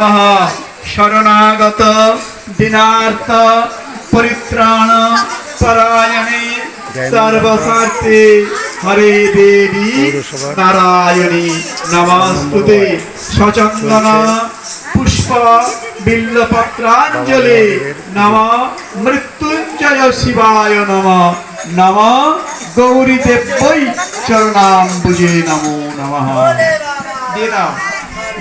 নমঃ শরণাগত দিনার্থ পরিত্রাণ পরায়ণে সর্বস্বার্থে হরে দেবী নারায়ণী নমস্তুতে সচন্দন পুষ্প বিল্লপত্রাঞ্জলি নম মৃত্যুঞ্জয় শিবায় নম নম গৌরী দেবৈ চরণাম্বুজে নমো নমঃ দিয়ে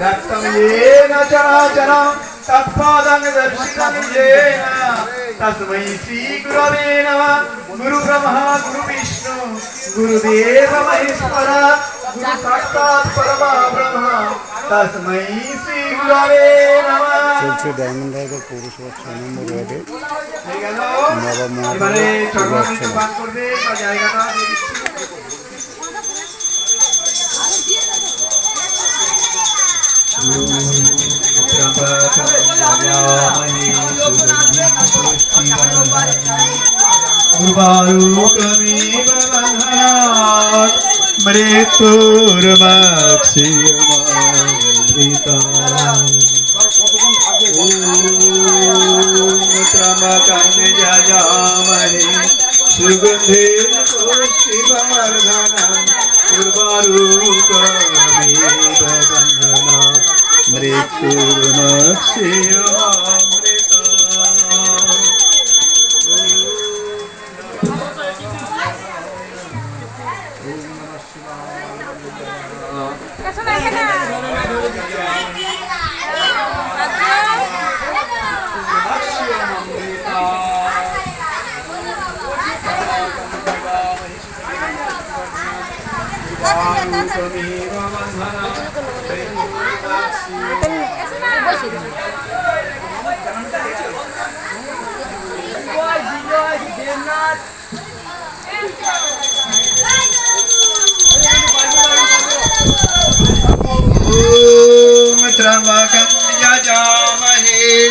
దత్తం ఏన చరాచర తత్పాదం దర్శితం ఏన తస్మై శ్రీ గురవే నమ గురు బ్రహ్మ గురు విష్ణు గురుదేవ మహేశ్వర గురు సాక్షాత్ పరమ బ్రహ్మ తస్మై శ్రీ గురవే నమ চলছে ডায়মন্ড হারবার পৌরসভার ছয় নম্বর ওয়ার্ডে নবাব মহাপ্রভু मृत्युर्मक्षिमृता ॐ त्रमकन्यजामहे सुगन्धेन पुष्टिवर्धनं पूर्वारूपमेव बन्धना দিচ্ছি।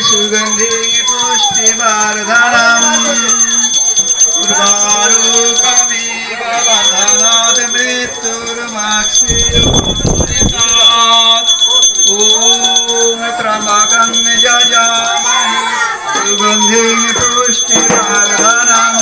सुगंधि पुष्टि वर्धनम पूर्वारूपमेव बन्धनात् मृत्युर्माक्षिरुपमृतात् समागम्य पुष्टि सुगन्धिं पुष्टिवर्धनम्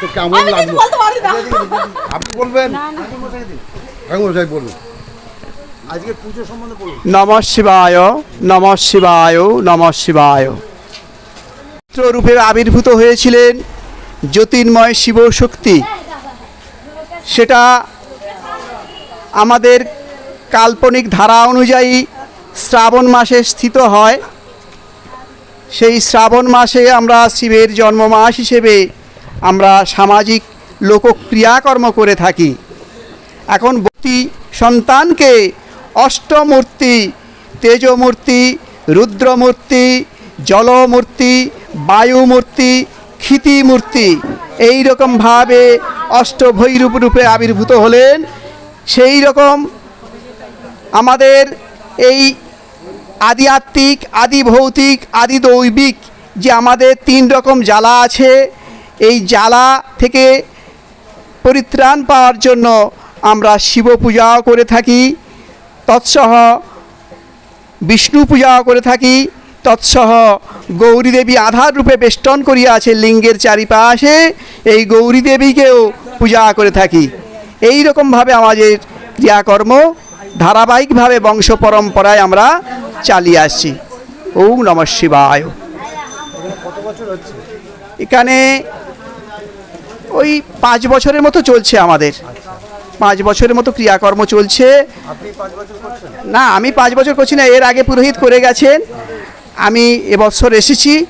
তো কেমন লাগল? আপনি বলবেন? ঠাকুর বলুন। আজকে পুজো সম্বন্ধে বলুন। নম শিবায় নম শিবায় নম শিবায়। রূপে আবির্ভূত হয়েছিলেন জ্যোতির্ময় শিব শক্তি সেটা আমাদের কাল্পনিক ধারা অনুযায়ী শ্রাবণ মাসে স্থিত হয়। সেই শ্রাবণ মাসে আমরা শিবের জন্ম মাস হিসেবে আমরা সামাজিক লোকক্রিয়াকর্ম করে থাকি। এখন বতী সন্তানকে অষ্টমূর্তি, তেজমূর্তি, রুদ্রমূর্তি, জলমূর্তি, বায়ুমূর্তি, ক্ষিতিমূর্তি এই রকমভাবে অষ্টভৈরূপ রূপে আবির্ভূত হলেন। সেই রকম আমাদের এই আদি আত্মিক আদি ভৌতিক আদি দৈবিক যে আমাদের তিন রকম জ্বালা আছে এই জ্বালা থেকে পরিত্রাণ পাওয়ার জন্য আমরা শিব পূজাও করে থাকি, তৎসহ বিষ্ণু পূজাও করে থাকি, তৎসহ গৌরী দেবী আধার রূপে বেষ্টন করিয়া আছে লিঙ্গের চারিপাশে, এই গৌরী দেবীকেও পূজা করে থাকি। এই রকমভাবে আমাদের ক্রিয়াকর্ম ধারাবাহিকভাবে বংশ পরম্পরায় আমরা চালিয়ে আসছি। ওম নম শিবায়। এখানে ওই পাঁচ বছরের মতো চলছে আমাদের। পাঁচ বছরের মতো ক্রিয়াকর্ম চলছে। না আমি পাঁচ বছর করছি না এর আগে পুরোহিত করে গেছেন। আমি এবছর এসেছি।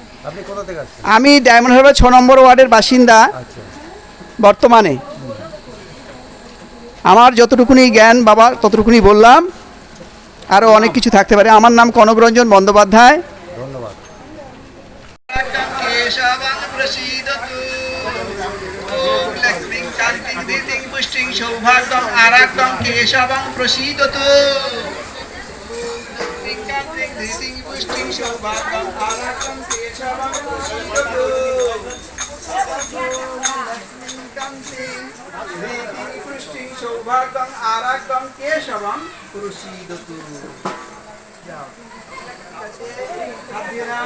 আমি ডায়মন্ড হারবার ছ নম্বর ওয়ার্ডের বাসিন্দা। বর্তমানে আমার যতটুকুনি জ্ঞান বাবা ততটুকুনি বললাম। আরও অনেক কিছু থাকতে পারে। আমার নাম কনকরঞ্জন বন্দ্যোপাধ্যায়। केशवं प्रसीदतु ॐ लक्ष्मीं शान्तिं धीतिं पुष्टिं सौभाग्यम् आराग्यं केशवं प्रसीदतु लक्ष्मीं शान्तिं धीतिं पुष्टिं सौभाग्यम् आराग्यं केशवं प्रसीदतु लक्ष्मीं शान्तिं धीतिं पुष्टिं सौभाग्यम् आराग्यं केशवं प्रसीदतु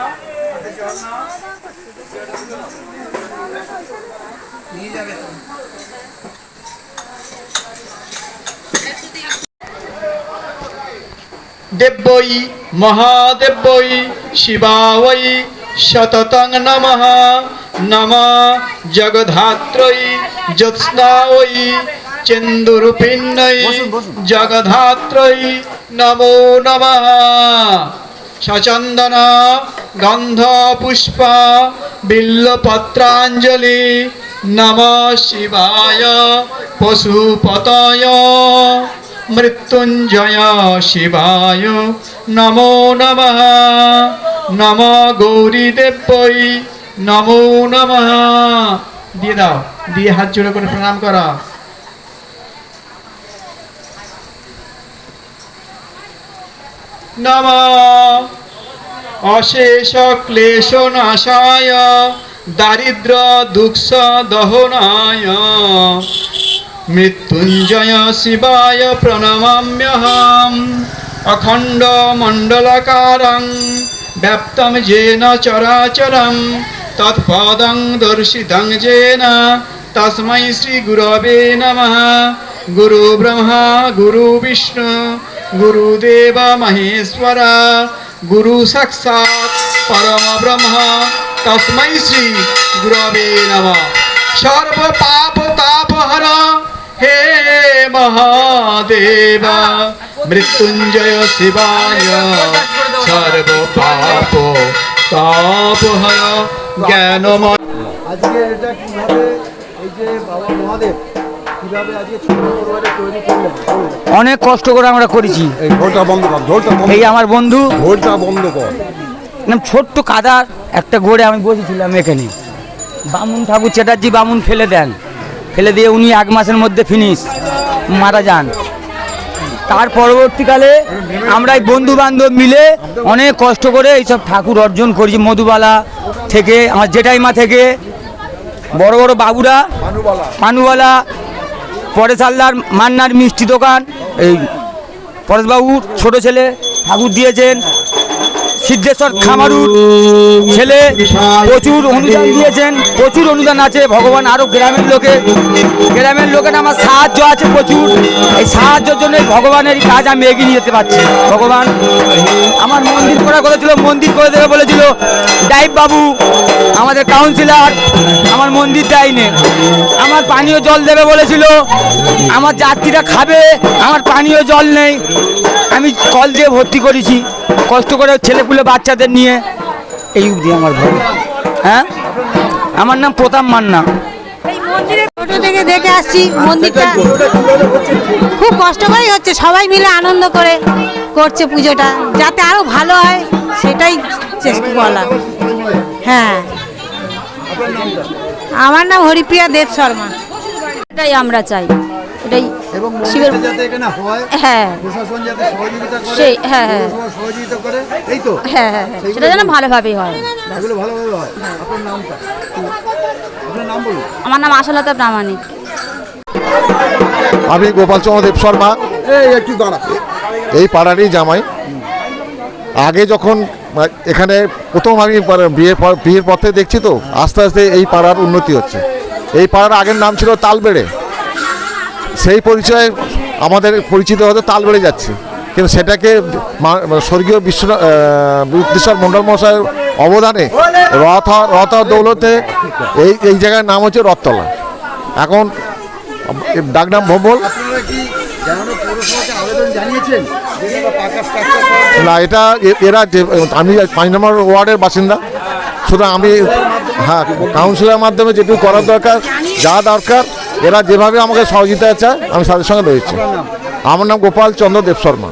হাত নিয়ে যাবে তো দেব্যই মহাদেব্যই শততং নমঃ। নম জগধাত্রৈ জ্যোৎস্নাবৈ চন্দুরূপিণ্যৈ জগধাত্রৈ নমো নমঃ। সচন্দন গন্ধ পুষ্প বিল্লপত্রাঞ্জলি নম শিবায় পশুপতয়। মৃত্যুঞ্জয় শিবায় নমো নমঃ। নম গৌরী দেব্যই নমো নমঃ। দিয়ে দাও, দিয়ে হাত জোড়ো করে প্রণাম করা। নম। অশেষ ক্লেশ নাশায়, দারিদ্র দুঃখ দহনায় মৃত্যুঞ্জয় শিবায় প্রণমাম্যহম, অখণ্ড মণ্ডলকারং, ব্যাপ্তম যেন চরাচরম, তৎপদং দর্শিতং যেন তস্मै শ্রী গুরবে নমঃ। গুরু ব্রহ্মা, গুরু বিষ্ণু, গুরুদেব মহেশ্বর গুরু সাক্ষাৎ পরম ব্রহ্ম তস্मै শ্রী গুরবে নমঃ। সর্ব পাপ তাপ হর। হে মহাদেব। মৃত্যুঞ্জয় শিবায়। সর্ব পাপ তাপ হর। জ্ঞানময় আজকে এটা কীভাবে এই যে বাবা মহাদেব কীভাবে আজকে ছোট পরিবারে তৈরি করলেন বলুন। অনেক কষ্ট করে আমরা করেছি। এই ঢোলটা বন্ধ কর ঢোলটা বন্ধ এই আমার বন্ধু। ঢোলটা বন্ধ কর। ছোট্ট কাদার একটা গোড়ে আমি বসেছিলাম এখানে। বামুন ঠাকুর চ্যাটার্জি বামুন ফেলে দেন। ফেলে দিয়ে উনি এক মাসের মধ্যে ফিনিশ মারা যান। তার পরবর্তীকালে আমরা এই বন্ধু বান্ধব মিলে অনেক কষ্ট করে এইসব ঠাকুর অর্জন করেছি। মধুবালা থেকে আমার জেঠাইমা থেকে বড় বড় বাবুরা পানুবালা পরেশ হালদার মান্নার মিষ্টি দোকান এই পরেশবাবুর ছোট ছেলে ঠাকুর দিয়েছেন। সিদ্ধেশ্বর খামারুর ছেলে প্রচুর অনুদান দিয়েছেন, প্রচুর অনুদান আছে। ভগবান আরও গ্রামের লোকে, গ্রামের লোকের আমার সাহায্য আছে প্রচুর। এই সাহায্যের জন্য ভগবানের কাজ আমি এগিয়ে নিয়ে যেতে পারছি। ভগবান আমার মন্দির করার কথা ছিল, মন্দির করে দেবে বলেছিল ডাইব বাবু, আমাদের কাউন্সিলর আমার মন্দির দেয়নি। আমার পানীয় জল দেবে বলেছিল, আমার যাত্রীরা খাবে, আমার পানীয় জল নেই। আমি কল দিয়ে ভর্তি করেছি। কষ্ট করে ছেলেপুলে বাচ্চাদের নিয়ে। এই অবধি আমার ভয় হ্যাঁ? আমার নাম প্রতাপ মান্না। এই ছোট থেকে দেখে আসছি মন্দিরটা খুব কষ্ট করেই হচ্ছে সবাই মিলে আনন্দ করে করছে পুজোটা যাতে আরও ভালো হয় সেটাই চেষ্টা বলা। হ্যাঁ। আমার নাম হরিপ্রিয়া দেব শর্মা। এটাই আমরা চাই। এটাই শিবের- হয় হ্যাঁ। প্রশাসন যাতে সহযোগিতা করে সেই হ্যাঁ হ্যাঁ। পৌরসভা সহযোগিতা করে এই তো? হ্যাঁ হ্যাঁ হ্যাঁ। সেটা যেন ভালোভাবেই হয়। এগুলো ভালোভাবে হয়। আপনার নামটা? আপনার নাম বলুন। আমার নাম আশালতা প্রামাণিক। আমি গোপালচন্দ্র দেব শর্মা। এই একটু দাঁড়া। এই পাড়ারই জামাই। আগে যখন এখানে প্রথম আমি পা- বিয়ে পর- বিয়ের পর থেকে দেখছি তো আস্তে আস্তে এই পাড়ার উন্নতি হচ্ছে। এই পাড়ার আগের নাম ছিল তালবেড়ে। সেই পরিচয় আমাদের পরিচিত হতে তাল বেড়ে যাচ্ছে। কিন্তু সেটাকে স্বর্গীয় বিশ্ব বুদ্ধেশ্বর মণ্ডল মশাইয়ের অবদানে রথ রথ দৌলতে এই এই জায়গার নাম হচ্ছে রথতলা। এখন ডাকনাম ভোম্বল না, এটা এরা যে, আমি পাঁচ নম্বর ওয়ার্ডের বাসিন্দা। শুধু আমি হ্যাঁ কাউন্সিলের মাধ্যমে যেটুকু করার দরকার, যা দরকার এরা যেভাবে আমাকে সহযোগিতা চায় আমি তাদের সঙ্গে রয়েছি। আমার নাম গোপাল চন্দ্র দেব শর্মা।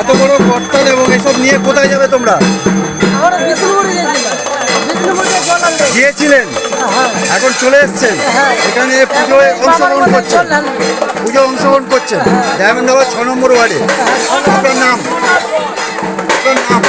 এত বড় কর্তন এবং এসব নিয়ে কোথায় যাবে তোমরা? গিয়েছিলেন? এখন চলে এসছেন। এখানে পুজোয় অংশগ্রহণ করছেন। পুজো অংশগ্রহণ করছেন। ডায়মন্ডাবাদ ছ নম্বর ওয়ার্ডে। আপনার নাম? আপনার নাম?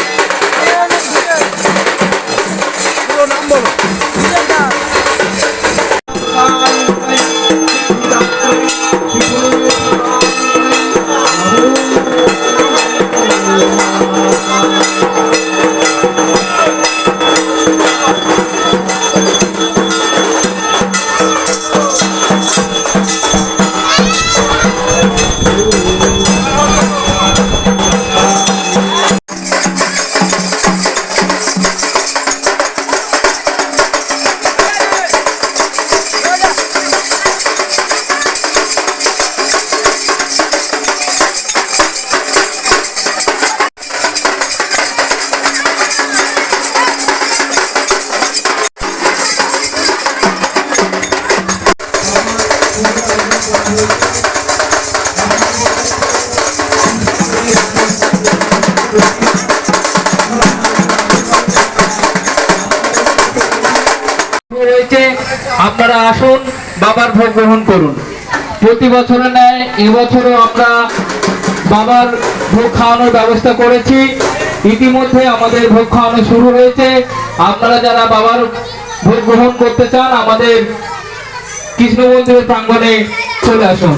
আপনারা আসুন, বাবার ভোগ গ্রহণ করুন। প্রতি বছরের ন্যায়, এবছরও আমরা বাবার ভোগ খাওয়ানোর ব্যবস্থা করেছি। ইতিমধ্যে আমাদের ভোগ খাওয়ানো শুরু হয়েছে। আপনারা যারা বাবার ভোগ গ্রহণ করতে চান, আমাদের কৃষ্ণ মন্দিরের প্রাঙ্গণে চলে আসুন।